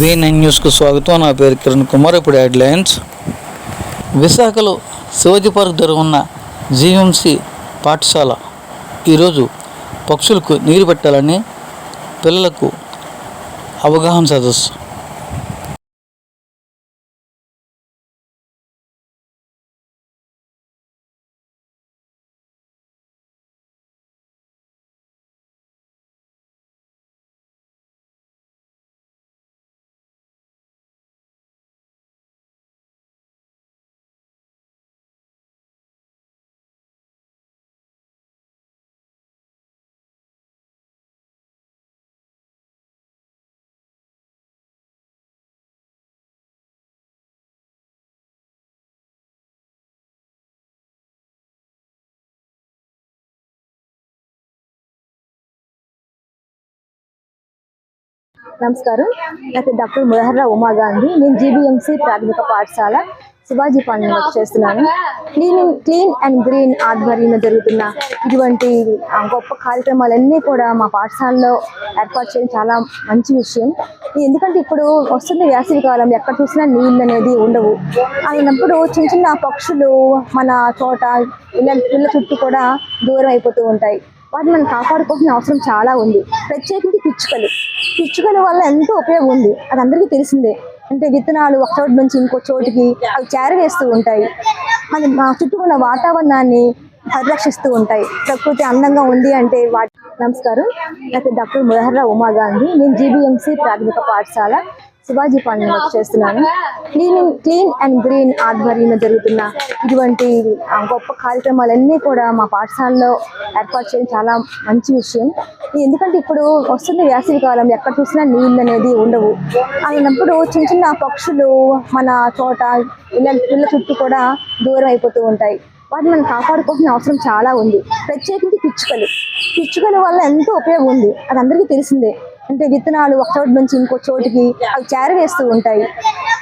V nine న్యూస్కు స్వాగతం. నా పేరు కిరణ్ కుమార్. ఇప్పుడు హెడ్లైన్స్. విశాఖలో శివాజీ పార్క్ దగ్గర ఉన్న జీఎంసీ పాఠశాల ఈరోజు పక్షులకు నీరు పెట్టాలని పిల్లలకు అవగాహన సదస్సు. నమస్కారం. నా పేరు డాక్టర్ మురహర్రా ఉమా గాంధీ. నేను జీబీఎంసీ ప్రాథమిక పాఠశాల శివాజీ పాలన చేస్తున్నాను. క్లీన్ క్లీన్ అండ్ గ్రీన్ ఆధ్వర్యంలో జరుగుతున్న ఇటువంటి గొప్ప కార్యక్రమాలన్నీ కూడా మా పాఠశాలలో ఏర్పాటు చేయడం చాలా మంచి విషయం. ఎందుకంటే ఇప్పుడు వస్తుంది వేసవి కాలం ఎక్కడ చూసినా నీళ్ళు అనేది ఉండవు. అలాంటప్పుడు చిన్న చిన్న పక్షులు మన తోట ఇళ్ళ ఇళ్ళ చుట్టూ కూడా దూరం అయిపోతూ ఉంటాయి. వాటిని మనం కాపాడుకోవాల్సిన అవసరం చాలా ఉంది. ప్రత్యేకించి పిచ్చుకలు. పిచ్చుకల వల్ల ఎంతో ఉపయోగం ఉంది. అది అందరికీ తెలిసిందే. అంటే విత్తనాలు ఒక చోటు నుంచి ఇంకో చోటికి అవి చేరవేస్తూ ఉంటాయి. మన మా చుట్టూ ఉన్న వాతావరణాన్ని పరిరక్షిస్తూ ఉంటాయి. ప్రకృతి అందంగా ఉంది అంటే వాటి నమస్కారం. నాకు డాక్టర్ మురహర్రా ఉమా గాంధీ నేను జీబీఎంసీ ప్రాథమిక పాఠశాల శివాజీ పాలన చేస్తున్నాను. క్లీనింగ్ క్లీన్ అండ్ గ్రీన్ ఆధ్వర్యంలో జరుగుతున్న ఇటువంటి గొప్ప కార్యక్రమాలన్నీ కూడా మా పాఠశాలలో ఏర్పాటు చేయడం చాలా మంచి విషయం. ఎందుకంటే ఇప్పుడు వస్తుంది వేసవి కాలం ఎక్కడ చూసినా నీళ్ళు అనేది ఉండవు. అలాంటప్పుడు చిన్న చిన్న పక్షులు మన తోట ఇళ్ళ ఇళ్ళ చుట్టూ కూడా దూరం అయిపోతూ ఉంటాయి. వాటిని మనం కాపాడుకోవాల్సిన అవసరం చాలా ఉంది. ప్రత్యేకించి పిచ్చుకలు. పిచ్చుకల వల్ల ఎంతో ఉపయోగం ఉంది. అది అందరికీ తెలిసిందే. అంటే విత్తనాలు ఒక చోటు నుంచి ఇంకో చోటికి అవి చేరవేస్తూ ఉంటాయి.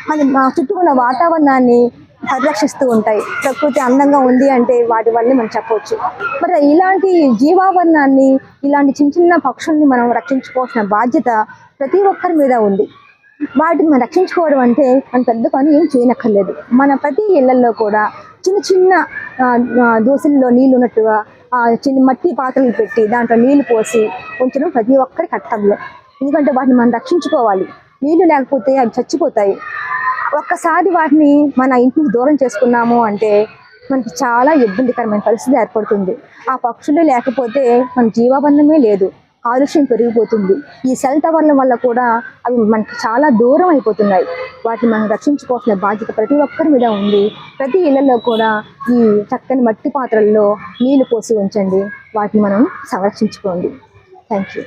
మన మా చుట్టూ ఉన్న వాతావరణాన్ని పరిరక్షిస్తూ ఉంటాయి. ప్రకృతి అందంగా ఉంది అంటే వాటి వల్లే మనం చెప్పవచ్చు. మరి ఇలాంటి జీవావరణాన్ని ఇలాంటి చిన్న చిన్న పక్షుల్ని మనం రక్షించుకోవాల్సిన బాధ్యత ప్రతి ఒక్కరి మీద ఉంది. వాటిని మనం రక్షించుకోవడం అంటే మన పెద్ద పని ఏం చేయనక్కర్లేదు. మన ప్రతి ఇళ్ళలో కూడా చిన్న చిన్న దోశల్లో నీళ్ళు ఉన్నట్టుగా చిన్న మట్టి పాత్రలు పెట్టి దాంట్లో నీళ్ళు పోసి ఉంచడం ప్రతి ఒక్కరి కర్తవ్యం. ఎందుకంటే వాటిని మనం రక్షించుకోవాలి. నీళ్ళు లేకపోతే అవి చచ్చిపోతాయి. ఒక్కసారి వాటిని మన ఇంటికి దూరం చేసుకున్నాము అంటే మనకి చాలా ఇబ్బందికరమైన పరిస్థితి ఏర్పడుతుంది. ఆ పక్షులు లేకపోతే మన జీవబంధమే లేదు. కాలుష్యం పెరిగిపోతుంది. ఈ సెల్ టవర్ల వల్ల కూడా అవి మనకి చాలా దూరం అయిపోతున్నాయి. వాటిని మనం రక్షించుకోవాల్సిన బాధ్యత ప్రతి ఒక్కరి మీద ఉంది. ప్రతి ఇళ్ళలో కూడా ఈ చక్కని మట్టి పాత్రల్లో నీళ్ళు పోసి ఉంచండి. వాటిని మనం సంరక్షించుకోండి. Thank you